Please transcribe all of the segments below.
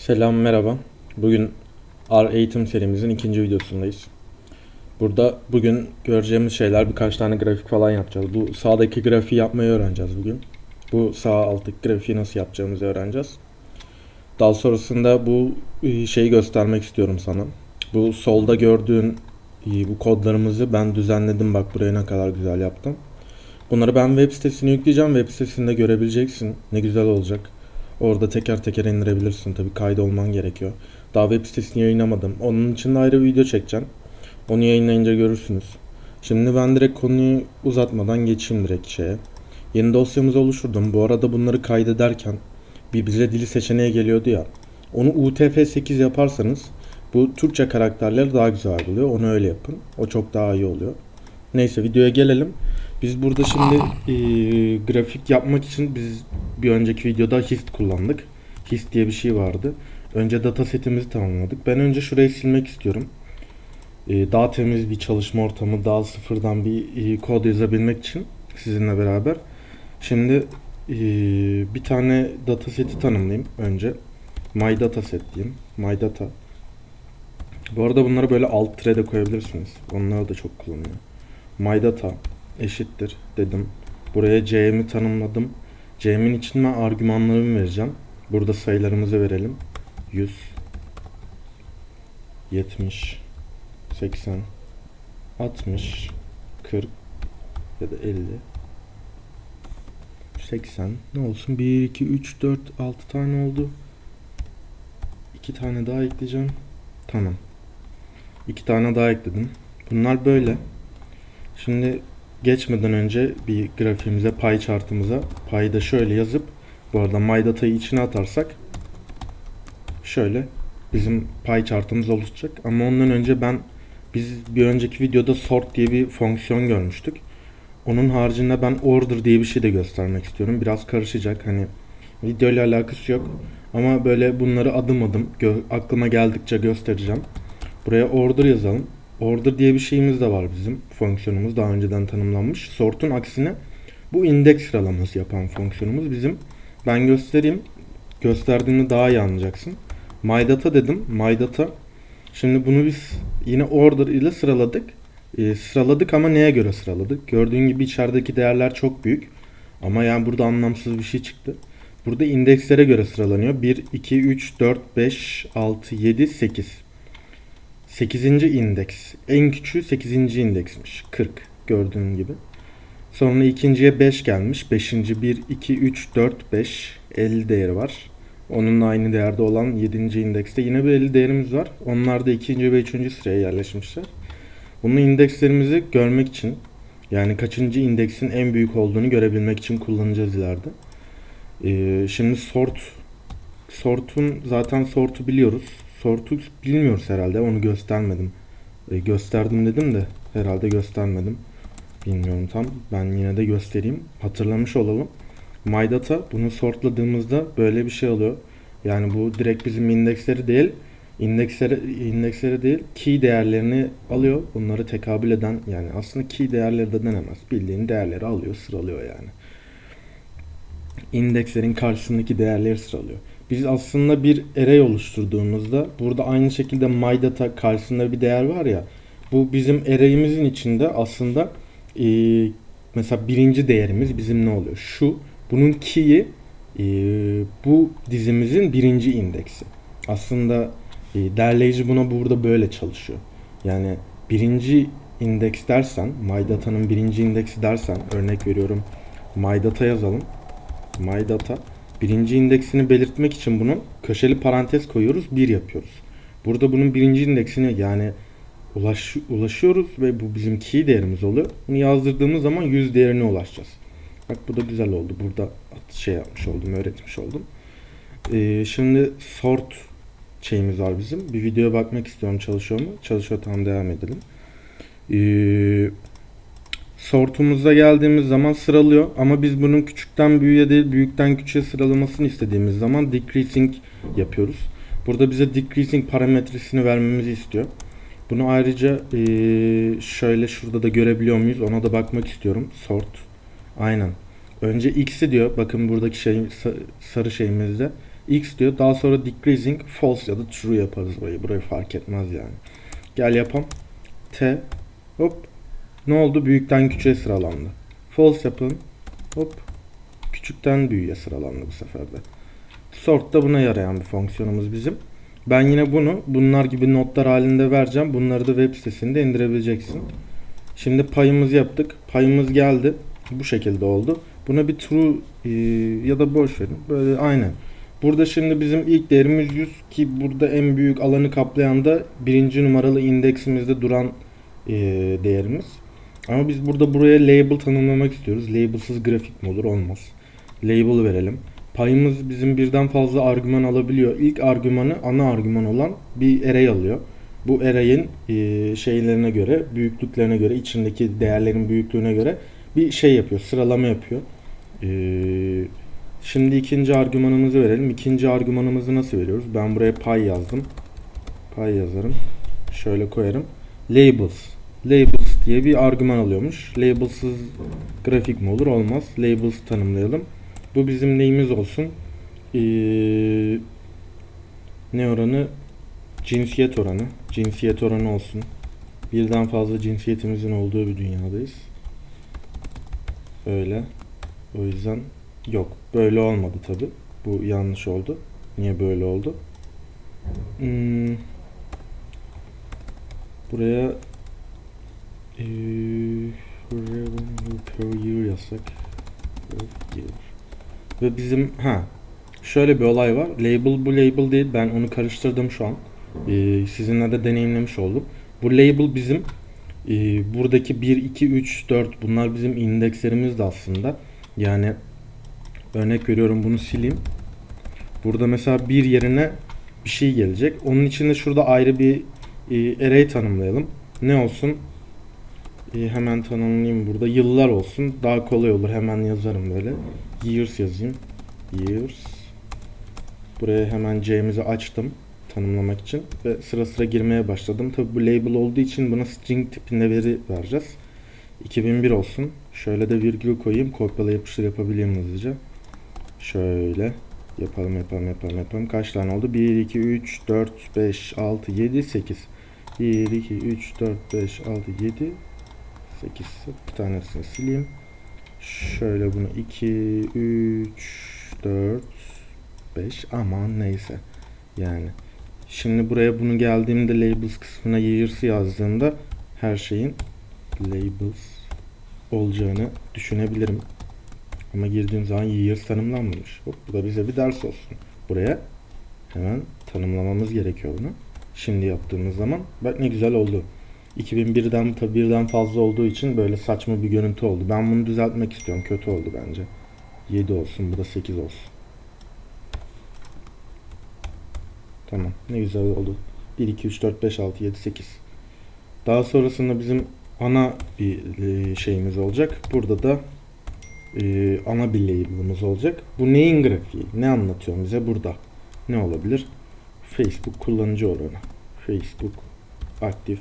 Selam merhaba. Bugün R eğitim serimizin ikinci videosundayız. Burada bugün göreceğimiz şeyler birkaç tane grafik falan yapacağız. Bu sağdaki grafiği yapmayı öğreneceğiz bugün. Bu sağ alttaki grafiği nasıl yapacağımızı öğreneceğiz. Daha sonrasında bu e, şeyi göstermek istiyorum sana. Bu solda gördüğün e, bu kodlarımızı ben düzenledim. Bak buraya ne kadar güzel yaptım. Bunları ben web sitesine yükleyeceğim. Web sitesinde görebileceksin. Ne güzel olacak. Orada teker teker indirebilirsin. Tabii kaydolman gerekiyor. Daha web sitesini yayınlamadım. Onun için de ayrı video çekeceğim. Onu yayınlayınca görürsünüz. Şimdi ben direkt konuyu uzatmadan geçeyim direkt şeye. Yeni dosyamızı oluşturdum. Bu arada bunları kaydederken bir bize dili seçeneği geliyordu ya. Onu UTF-8 yaparsanız bu Türkçe karakterler daha güzel oluyor. Onu öyle yapın. O çok daha iyi oluyor. Neyse videoya gelelim. Biz burada şimdi e, grafik yapmak için biz bir önceki videoda hist kullandık. Hist diye bir şey vardı. Önce datasetimizi tamamladık. Ben önce şurayı silmek istiyorum. E, daha temiz bir çalışma ortamı, daha sıfırdan bir e, kod yazabilmek için sizinle beraber. Şimdi e, bir tane dataseti tanımlayayım önce. My dataset diyeyim. My data. Bu arada bunları böyle alt tire de koyabilirsiniz. Onlar da çok kullanılıyor. My data eşittir dedim. Buraya c'mi tanımladım. c'min için ben argümanlarımı vereceğim. Burada sayılarımızı verelim. 100 70 80 60 40 ya da 50 80 ne olsun 1 2 3 4 6 tane oldu 2 tane daha ekleyeceğim tamam 2 tane daha ekledim bunlar böyle şimdi geçmeden önce bir grafiğimize pay chartımıza payı da şöyle yazıp bu arada my data'yı içine atarsak şöyle bizim pay chartımız oluşacak ama ondan önce ben biz bir önceki videoda sort diye bir fonksiyon görmüştük. Onun haricinde ben order diye bir şey de göstermek istiyorum. Biraz karışacak hani video ile alakası yok. Ama böyle bunları adım adım aklıma geldikçe göstereceğim. Buraya order yazalım. Order diye bir şeyimiz de var bizim. Fonksiyonumuz daha önceden tanımlanmış. Sort'un aksine bu indeks sıralaması yapan fonksiyonumuz bizim. Ben göstereyim. Gösterdiğini daha iyi anlayacaksın. MyData dedim. MyData. Şimdi bunu biz yine order ile sıraladık. Ee, sıraladık ama neye göre sıraladık? Gördüğün gibi içerideki değerler çok büyük. Ama yani burada anlamsız bir şey çıktı. Burada indekslere göre sıralanıyor. 1, 2, 3, 4, 5, 6, 7, 8. 8. indeks. En küçüğü 8. indeksmiş. 40 gördüğün gibi. Sonra ikinciye 5 gelmiş. 5. 1, 2, 3, 4, 5. 50 değeri var. Onunla aynı değerde olan 7. indekste yine bir 50 değerimiz var. Onlar da 2. ve 3. sıraya yerleşmişler. Bunun indekslerimizi görmek için yani kaçıncı indeksin en büyük olduğunu görebilmek için kullanacağız ileride. Ee, şimdi sort sort'un zaten sort'u biliyoruz. Sort'u bilmiyoruz herhalde. Onu göstermedim. Ee, gösterdim dedim de herhalde göstermedim. Bilmiyorum tam. Ben yine de göstereyim. Hatırlamış olalım. MyData bunu sortladığımızda böyle bir şey oluyor. Yani bu direkt bizim indeksleri değil, indeksleri indeksleri değil, key değerlerini alıyor. Bunları tekabül eden yani aslında key değerleri de denemez. Bildiğin değerleri alıyor, sıralıyor yani. İndekslerin karşısındaki değerleri sıralıyor. Biz aslında bir array oluşturduğumuzda burada aynı şekilde MyData karşısında bir değer var ya. Bu bizim array'imizin içinde aslında e, mesela birinci değerimiz bizim ne oluyor? Şu bunun key'i e, bu dizimizin birinci indeksi. Aslında e, derleyici buna burada böyle çalışıyor. Yani birinci indeks dersen, MyData'nın birinci indeksi dersen, örnek veriyorum MyData yazalım. MyData birinci indeksini belirtmek için bunun köşeli parantez koyuyoruz, bir yapıyoruz. Burada bunun birinci indeksine yani ulaş, ulaşıyoruz ve bu bizim key değerimiz oluyor. Bunu yazdırdığımız zaman 100 değerine ulaşacağız. Bak bu da güzel oldu. Burada şey yapmış oldum, öğretmiş oldum. Ee, şimdi sort şeyimiz var bizim. Bir videoya bakmak istiyorum çalışıyor mu? Çalışıyor tamam devam edelim. Ee, sortumuza geldiğimiz zaman sıralıyor ama biz bunun küçükten büyüğe değil büyükten küçüğe sıralamasını istediğimiz zaman decreasing yapıyoruz. Burada bize decreasing parametresini vermemizi istiyor. Bunu ayrıca şöyle şurada da görebiliyor muyuz ona da bakmak istiyorum. Sort Aynen. Önce x'i diyor. Bakın buradaki şey sarı şeyimizde. x diyor. Daha sonra decreasing false ya da true yaparız burayı. Burayı fark etmez yani. Gel yapalım. T hop ne oldu? Büyükten küçüğe sıralandı. False yapın. Hop küçükten büyüğe sıralandı bu sefer de. Sort da buna yarayan bir fonksiyonumuz bizim. Ben yine bunu bunlar gibi notlar halinde vereceğim. Bunları da web sitesinde indirebileceksin. Şimdi payımızı yaptık. Payımız geldi. Bu şekilde oldu. Buna bir true e, ya da boş verin. Böyle aynen. Burada şimdi bizim ilk değerimiz 100 ki burada en büyük alanı kaplayan da birinci numaralı indeksimizde duran e, değerimiz. Ama biz burada buraya label tanımlamak istiyoruz. Labelsız grafik mi olur? Olmaz. Label verelim. Payımız bizim birden fazla argüman alabiliyor. İlk argümanı ana argüman olan bir array alıyor. Bu array'in e, şeylerine göre, büyüklüklerine göre, içindeki değerlerin büyüklüğüne göre bir şey yapıyor, sıralama yapıyor. E, şimdi ikinci argümanımızı verelim. İkinci argümanımızı nasıl veriyoruz? Ben buraya pay yazdım. Pay yazarım. Şöyle koyarım. Labels. Labels diye bir argüman alıyormuş. Labelsız grafik mi olur? Olmaz. Labels tanımlayalım. Bu bizim neyimiz olsun? Ee, ne oranı? Cinsiyet oranı. Cinsiyet oranı olsun. Birden fazla cinsiyetimizin olduğu bir dünyadayız. Öyle. O yüzden yok. Böyle olmadı tabi. Bu yanlış oldu. Niye böyle oldu? Hmm, buraya ee, revenue per year yazsak. Ve bizim ha şöyle bir olay var. Label bu label değil. Ben onu karıştırdım şu an. Ee, sizinle de deneyimlemiş oldum. Bu label bizim e, buradaki 1, 2, 3, 4 bunlar bizim indekslerimiz de aslında. Yani örnek veriyorum bunu sileyim. Burada mesela bir yerine bir şey gelecek. Onun için de şurada ayrı bir e, array tanımlayalım. Ne olsun? E, hemen tanımlayayım burada. Yıllar olsun. Daha kolay olur. Hemen yazarım böyle. Years yazayım. Years. Buraya hemen C'mizi açtım tanımlamak için ve sıra sıra girmeye başladım. Tabi bu label olduğu için buna string tipinde veri vereceğiz. 2001 olsun. Şöyle de virgül koyayım. Kopyala yapıştır yapabileyim hızlıca. Şöyle yapalım yapalım yapalım yapalım. Kaç tane oldu? 1, 2, 3, 4, 5, 6, 7, 8. 1, 2, 3, 4, 5, 6, 7, 8. Bir tanesini sileyim. Şöyle bunu 2, 3, 4, 5 aman neyse. Yani şimdi buraya bunu geldiğimde labels kısmına years yazdığımda her şeyin labels olacağını düşünebilirim. Ama girdiğim zaman years tanımlanmamış. Hop, bu da bize bir ders olsun. Buraya hemen tanımlamamız gerekiyor bunu. Şimdi yaptığımız zaman bak ne güzel oldu. 2001'den tabi birden fazla olduğu için böyle saçma bir görüntü oldu. Ben bunu düzeltmek istiyorum. Kötü oldu bence. 7 olsun. Bu da 8 olsun. Tamam. Ne güzel oldu. 1, 2, 3, 4, 5, 6, 7, 8. Daha sonrasında bizim ana bir e, şeyimiz olacak. Burada da e, ana bir label'ımız olacak. Bu neyin grafiği? Ne anlatıyor bize burada? Ne olabilir? Facebook kullanıcı oranı. Facebook aktif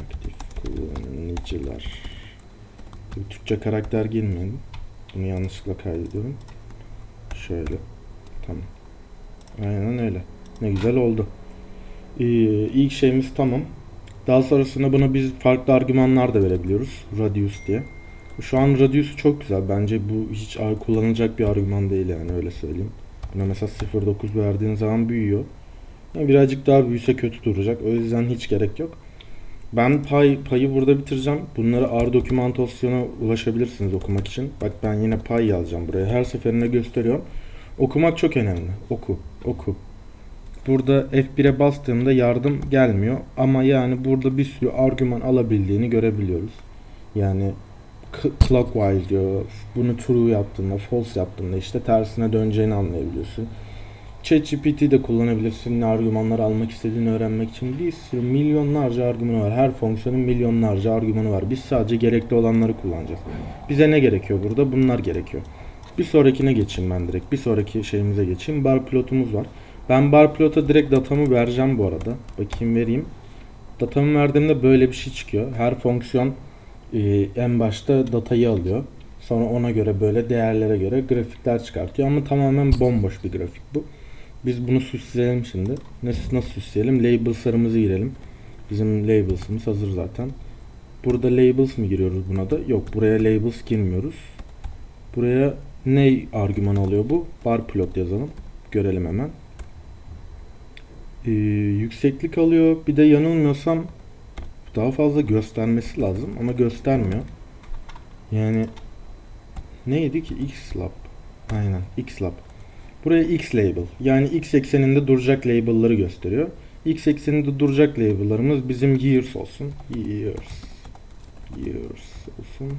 aktif kullanıcılar. Bir Türkçe karakter girmeyelim. Bunu yanlışlıkla kaydediyorum. Şöyle. Tamam. Aynen öyle. Ne güzel oldu. Ee, ilk şeyimiz tamam. Daha sonrasında buna biz farklı argümanlar da verebiliyoruz. Radius diye. Şu an radius çok güzel. Bence bu hiç kullanılacak bir argüman değil yani öyle söyleyeyim. Buna mesela 0.9 verdiğin zaman büyüyor. Yani birazcık daha büyüse kötü duracak. O yüzden hiç gerek yok. Ben pay payı burada bitireceğim. Bunları R dokümantasyona ulaşabilirsiniz okumak için. Bak ben yine pay yazacağım buraya. Her seferinde gösteriyorum. Okumak çok önemli. Oku, oku. Burada F1'e bastığımda yardım gelmiyor. Ama yani burada bir sürü argüman alabildiğini görebiliyoruz. Yani clockwise diyor. Bunu true yaptığında, false yaptığında işte tersine döneceğini anlayabiliyorsun. ChatGPT de kullanabilirsin ne argümanlar almak istediğini öğrenmek için. Bir sürü milyonlarca argümanı var. Her fonksiyonun milyonlarca argümanı var. Biz sadece gerekli olanları kullanacağız. Bize ne gerekiyor burada? Bunlar gerekiyor. Bir sonrakine geçeyim ben direkt. Bir sonraki şeyimize geçeyim. Bar pilotumuz var. Ben bar pilota direkt datamı vereceğim bu arada. Bakayım vereyim. Datamı verdiğimde böyle bir şey çıkıyor. Her fonksiyon e, en başta datayı alıyor. Sonra ona göre böyle değerlere göre grafikler çıkartıyor. Ama tamamen bomboş bir grafik bu. Biz bunu süsleyelim şimdi. Nasıl, nasıl süsleyelim? Labels'larımızı girelim. Bizim labels'ımız hazır zaten. Burada labels mi giriyoruz buna da? Yok buraya labels girmiyoruz. Buraya ne argüman alıyor bu? Bar plot yazalım. Görelim hemen. Ee, yükseklik alıyor. Bir de yanılmıyorsam daha fazla göstermesi lazım ama göstermiyor. Yani neydi ki? Xlab. Aynen Xlab. Buraya X label. Yani X ekseninde duracak label'ları gösteriyor. X ekseninde duracak label'larımız bizim years olsun. Years. Years olsun.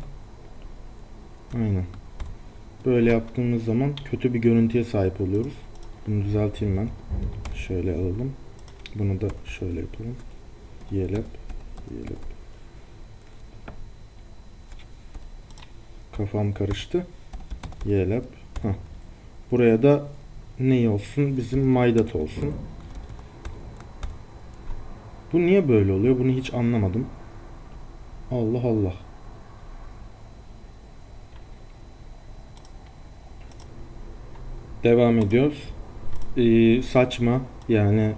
Aynen. Böyle yaptığımız zaman kötü bir görüntüye sahip oluyoruz. Bunu düzelteyim ben. Şöyle alalım. Bunu da şöyle yapalım. Yelep. Yelep. Kafam karıştı. Yelep. Heh. Buraya da ne olsun? Bizim maydat olsun. Bu niye böyle oluyor? Bunu hiç anlamadım. Allah Allah. Devam ediyoruz. Ee, saçma yani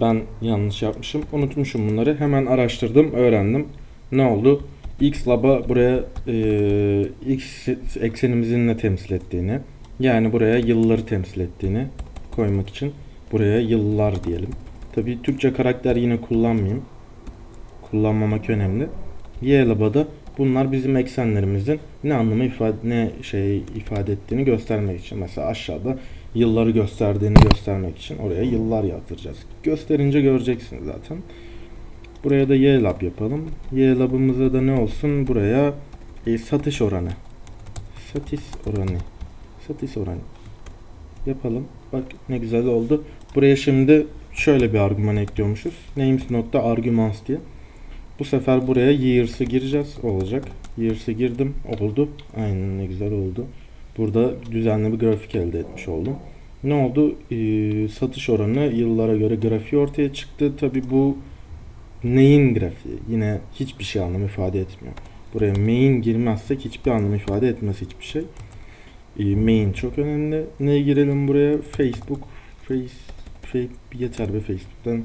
ben yanlış yapmışım. Unutmuşum bunları. Hemen araştırdım, öğrendim. Ne oldu? X lab'a buraya e, X eksenimizin ne temsil ettiğini yani buraya yılları temsil ettiğini koymak için buraya yıllar diyelim. Tabi Türkçe karakter yine kullanmayayım. Kullanmamak önemli. Y lab'a da bunlar bizim eksenlerimizin ne anlamı ifade ne şey ifade ettiğini göstermek için. Mesela aşağıda yılları gösterdiğini göstermek için oraya yıllar yazdıracağız. Gösterince göreceksiniz zaten. Buraya da Y lab yapalım. Y lab'ımıza da ne olsun? Buraya e, satış oranı. Satış oranı. Satış oranı. Yapalım. Bak ne güzel oldu. Buraya şimdi şöyle bir argüman ekliyormuşuz. Names nokta arguments diye. Bu sefer buraya years'ı gireceğiz. Olacak. Years'ı girdim. Oldu. Aynen ne güzel oldu. Burada düzenli bir grafik elde etmiş oldum. Ne oldu? Ee, satış oranı yıllara göre grafiği ortaya çıktı. Tabi bu neyin grafiği? Yine hiçbir şey anlam ifade etmiyor. Buraya main girmezsek hiçbir anlam ifade etmez hiçbir şey. Ee, main çok önemli. Neye girelim buraya? Facebook. Face, face yeter be Facebook'tan.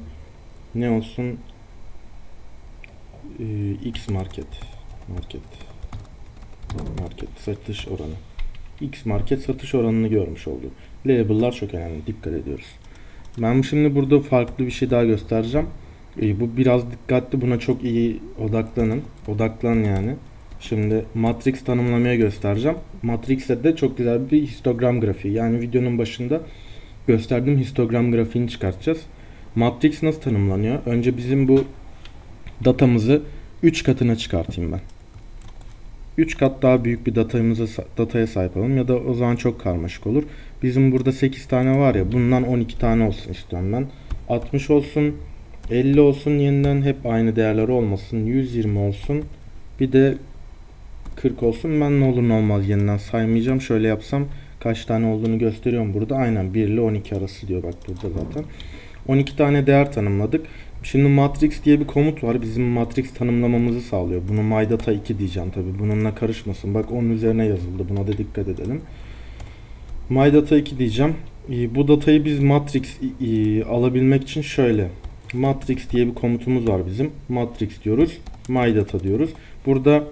Ne olsun? Ee, X market. Market. Market satış oranı. X market satış oranını görmüş olduk. Label'lar çok önemli. Dikkat ediyoruz. Ben şimdi burada farklı bir şey daha göstereceğim. Ee, bu biraz dikkatli. Buna çok iyi odaklanın. Odaklan yani. Şimdi matrix tanımlamaya göstereceğim. Matrix'te de çok güzel bir histogram grafiği. Yani videonun başında gösterdiğim histogram grafiğini çıkartacağız. Matrix nasıl tanımlanıyor? Önce bizim bu datamızı 3 katına çıkartayım ben. 3 kat daha büyük bir datamıza, dataya sahip olalım ya da o zaman çok karmaşık olur. Bizim burada 8 tane var ya bundan 12 tane olsun istiyorum ben. 60 olsun, 50 olsun yeniden hep aynı değerler olmasın. 120 olsun. Bir de 40 olsun. Ben ne olur ne olmaz yeniden saymayacağım. Şöyle yapsam kaç tane olduğunu gösteriyorum burada. Aynen 1 ile 12 arası diyor bak burada zaten. 12 tane değer tanımladık. Şimdi matrix diye bir komut var. Bizim matrix tanımlamamızı sağlıyor. Bunu mydata 2 diyeceğim tabi. Bununla karışmasın. Bak onun üzerine yazıldı. Buna da dikkat edelim. Mydata 2 diyeceğim. Ee, bu datayı biz matrix e, alabilmek için şöyle. Matrix diye bir komutumuz var bizim. Matrix diyoruz. Mydata diyoruz. Burada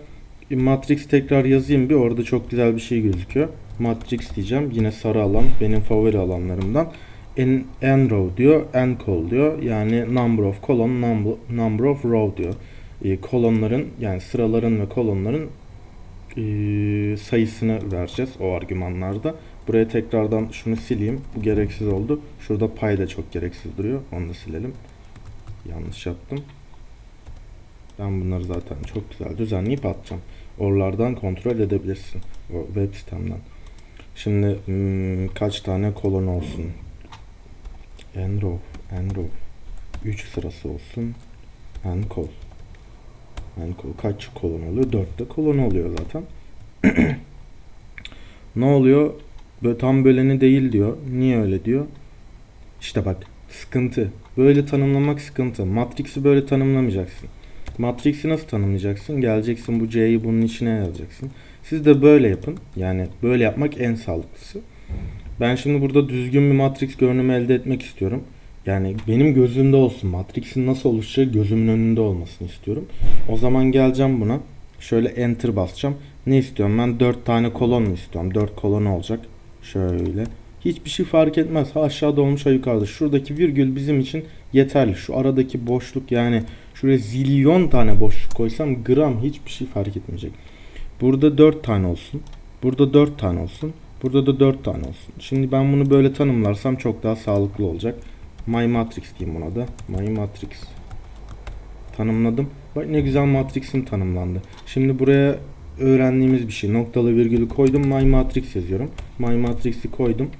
matrix tekrar yazayım bir. Orada çok güzel bir şey gözüküyor. Matrix diyeceğim. Yine sarı alan. Benim favori alanlarımdan en, en row diyor, en col diyor. Yani number of column, number, number of row diyor. E, kolonların yani sıraların ve kolonların e, sayısını vereceğiz o argümanlarda. Buraya tekrardan şunu sileyim. Bu gereksiz oldu. Şurada pay da çok gereksiz duruyor. Onu da silelim. Yanlış yaptım. Ben bunları zaten çok güzel düzenleyip atacağım. Oralardan kontrol edebilirsin. Web sitemden. Şimdi hmm, kaç tane kolon olsun? en row, en row. 3 sırası olsun. En kol. En kol kaç kolon oluyor? 4 de kolon oluyor zaten. ne oluyor? Böyle tam böleni değil diyor. Niye öyle diyor? İşte bak sıkıntı. Böyle tanımlamak sıkıntı. Matrix'i böyle tanımlamayacaksın. Matrix'i nasıl tanımlayacaksın? Geleceksin bu C'yi bunun içine yazacaksın. Siz de böyle yapın. Yani böyle yapmak en sağlıklısı. Ben şimdi burada düzgün bir matrix görünümü elde etmek istiyorum. Yani benim gözümde olsun. Matrix'in nasıl oluşacağı gözümün önünde olmasını istiyorum. O zaman geleceğim buna. Şöyle enter basacağım. Ne istiyorum ben? 4 tane kolon mu istiyorum? 4 kolon olacak. Şöyle. Hiçbir şey fark etmez. Ha aşağıda olmuş ha yukarıda. Şuradaki virgül bizim için yeterli. Şu aradaki boşluk yani şuraya zilyon tane boşluk koysam gram hiçbir şey fark etmeyecek. Burada 4 tane olsun. Burada 4 tane olsun. Burada da 4 tane olsun. Şimdi ben bunu böyle tanımlarsam çok daha sağlıklı olacak. My Matrix diyeyim buna da. My Matrix. Tanımladım. Bak ne güzel Matrix'im tanımlandı. Şimdi buraya öğrendiğimiz bir şey. Noktalı virgülü koydum. My Matrix yazıyorum. My Matrix'i koydum.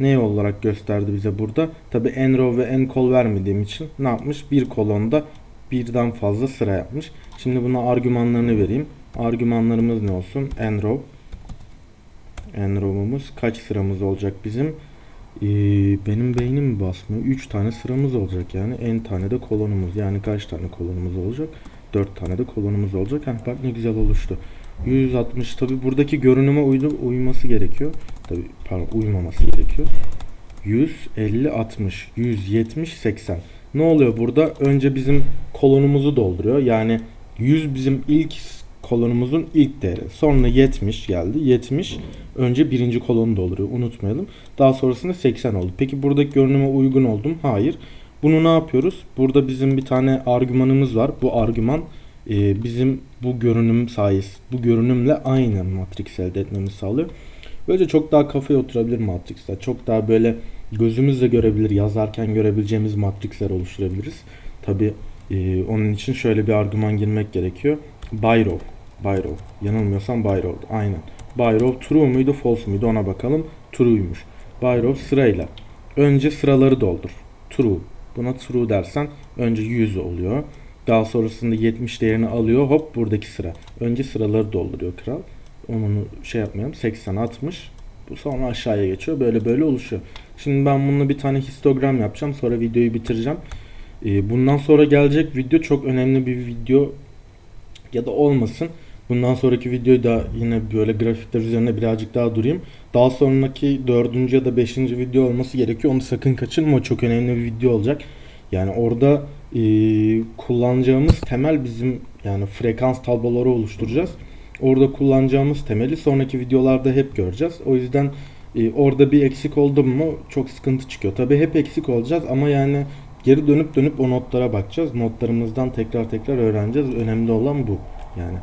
Ne olarak gösterdi bize burada? Tabi en row ve en kol vermediğim için ne yapmış? Bir kolonda birden fazla sıra yapmış. Şimdi buna argümanlarını vereyim. Argümanlarımız ne olsun? En row. En row'umuz kaç sıramız olacak bizim? Ee, benim beynim basmıyor? 3 tane sıramız olacak yani. En tane de kolonumuz. Yani kaç tane kolonumuz olacak? 4 tane de kolonumuz olacak. Heh, bak ne güzel oluştu. 160 tabi buradaki görünüme uydu, uyması gerekiyor. Tabi pardon uymaması gerekiyor. 150 60 170 80. Ne oluyor burada? Önce bizim kolonumuzu dolduruyor. Yani 100 bizim ilk kolonumuzun ilk değeri. Sonra 70 geldi. 70 önce birinci kolonu dolduruyor. Unutmayalım. Daha sonrasında 80 oldu. Peki buradaki görünüme uygun oldum? Hayır. Bunu ne yapıyoruz? Burada bizim bir tane argümanımız var. Bu argüman e, bizim bu görünüm sayesi, bu görünümle aynı matrix elde etmemizi sağlıyor. Böylece çok daha kafaya oturabilir matrixler. Çok daha böyle gözümüzle görebilir, yazarken görebileceğimiz matrixler oluşturabiliriz. Tabi e, onun için şöyle bir argüman girmek gerekiyor. Byrow. Byrow. Yanılmıyorsam Byrow. Aynen. Byrow true muydu false muydu ona bakalım. True'ymuş. Byrow sırayla. Önce sıraları doldur. True. Buna true dersen önce 100 oluyor. Daha sonrasında 70 değerini alıyor. Hop buradaki sıra. Önce sıraları dolduruyor kral. Onu şey yapmayalım. 80 60. Bu sonra aşağıya geçiyor. Böyle böyle oluşuyor. Şimdi ben bununla bir tane histogram yapacağım. Sonra videoyu bitireceğim. Ee, bundan sonra gelecek video çok önemli bir video ya da olmasın. Bundan sonraki videoyu da yine böyle grafikler üzerine birazcık daha durayım. Daha sonraki dördüncü ya da beşinci video olması gerekiyor. Onu sakın kaçırma. Çok önemli bir video olacak. Yani orada e, kullanacağımız temel bizim yani frekans tabloları oluşturacağız. Orada kullanacağımız temeli sonraki videolarda hep göreceğiz. O yüzden e, orada bir eksik oldu mu çok sıkıntı çıkıyor. Tabi hep eksik olacağız ama yani geri dönüp dönüp o notlara bakacağız. Notlarımızdan tekrar tekrar öğreneceğiz. Önemli olan bu yani.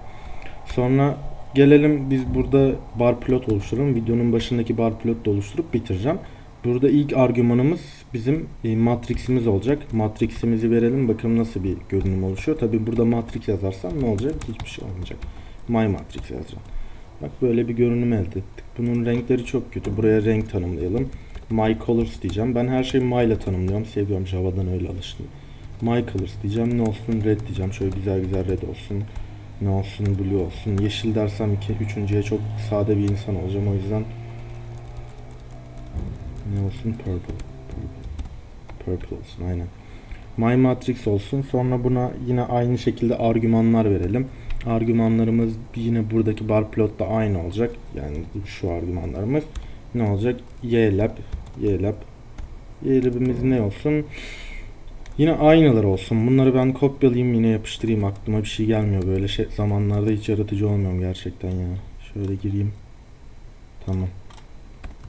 Sonra gelelim biz burada bar plot oluşturalım. Videonun başındaki bar plot da oluşturup bitireceğim. Burada ilk argümanımız bizim e, matriximiz olacak. Matriximizi verelim bakalım nasıl bir görünüm oluşuyor. Tabi burada matrix yazarsam ne olacak? Hiçbir şey olmayacak. My matrix yazacağım. Bak böyle bir görünüm elde ettik. Bunun renkleri çok kötü. Buraya renk tanımlayalım. My colors diyeceğim. Ben her şeyi my ile tanımlıyorum. Seviyorum Java'dan öyle alıştım. My colors diyeceğim. Ne olsun red diyeceğim. Şöyle güzel güzel red olsun. Ne olsun blue olsun. Yeşil dersem iki, üçüncüye çok sade bir insan olacağım. O yüzden ne olsun purple. Purple, purple olsun aynen. My matrix olsun. Sonra buna yine aynı şekilde argümanlar verelim. Argümanlarımız yine buradaki bar plotta aynı olacak. Yani şu argümanlarımız ne olacak? Y lab, Y lab. Y lab'imiz ne olsun? Yine aynılar olsun. Bunları ben kopyalayayım yine yapıştırayım. Aklıma bir şey gelmiyor. Böyle şey zamanlarda hiç yaratıcı olmuyorum gerçekten ya. Şöyle gireyim. Tamam.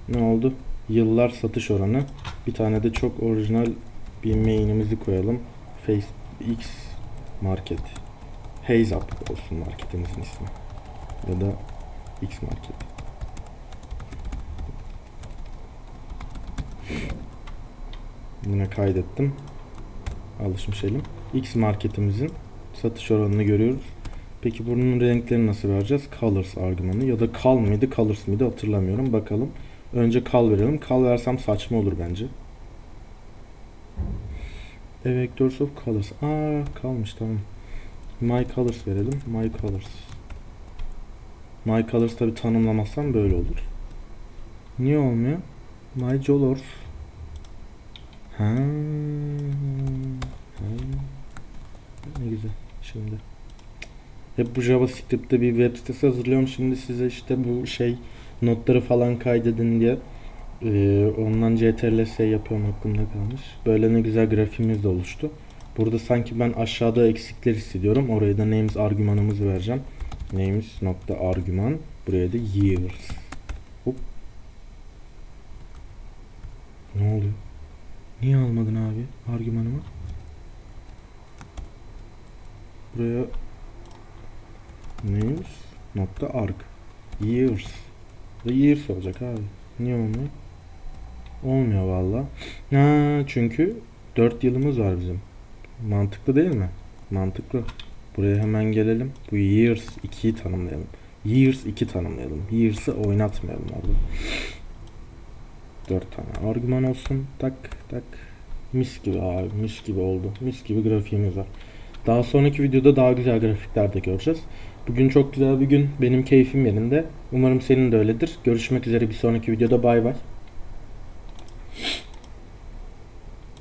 Ne oldu? Yıllar satış oranı. Bir tane de çok orijinal bir main'imizi koyalım. Face X Market. Haze Up olsun marketimizin ismi. Ya da X Market. Yine kaydettim. Alışmış elim. X marketimizin satış oranını görüyoruz. Peki bunun renklerini nasıl vereceğiz? Colors argümanı ya da kal mıydı, colors mıydı hatırlamıyorum. Bakalım. Önce kal verelim. Kal versem saçma olur bence. A vectors of colors. Aa kalmış tamam. My colors verelim. My colors. My colors tabi tanımlamazsam böyle olur. Niye olmuyor? My colors. Ha. ha. Ne güzel. Şimdi. Hep bu JavaScript'te bir web sitesi hazırlıyorum. Şimdi size işte bu şey notları falan kaydedin diye. Ee, ondan CTRL-S yapıyorum aklımda kalmış. Böyle ne güzel grafiğimiz de oluştu. Burada sanki ben aşağıda eksikler hissediyorum. Oraya da names argümanımızı vereceğim. Names nokta argüman. Buraya da years. Hop. Ne oluyor? Niye almadın abi argümanımı? Buraya names nokta arg years da years olacak abi. Niye olmuyor? Olmuyor valla. Ha, çünkü 4 yılımız var bizim. Mantıklı değil mi? Mantıklı. Buraya hemen gelelim. Bu years 2'yi tanımlayalım. Years 2 tanımlayalım. Years'ı oynatmayalım orada. 4 tane argüman olsun. Tak tak. Mis gibi abi. Mis gibi oldu. Mis gibi grafiğimiz var. Daha sonraki videoda daha güzel grafikler de göreceğiz. Bugün çok güzel bir gün. Benim keyfim yerinde. Umarım senin de öyledir. Görüşmek üzere bir sonraki videoda. Bay bay.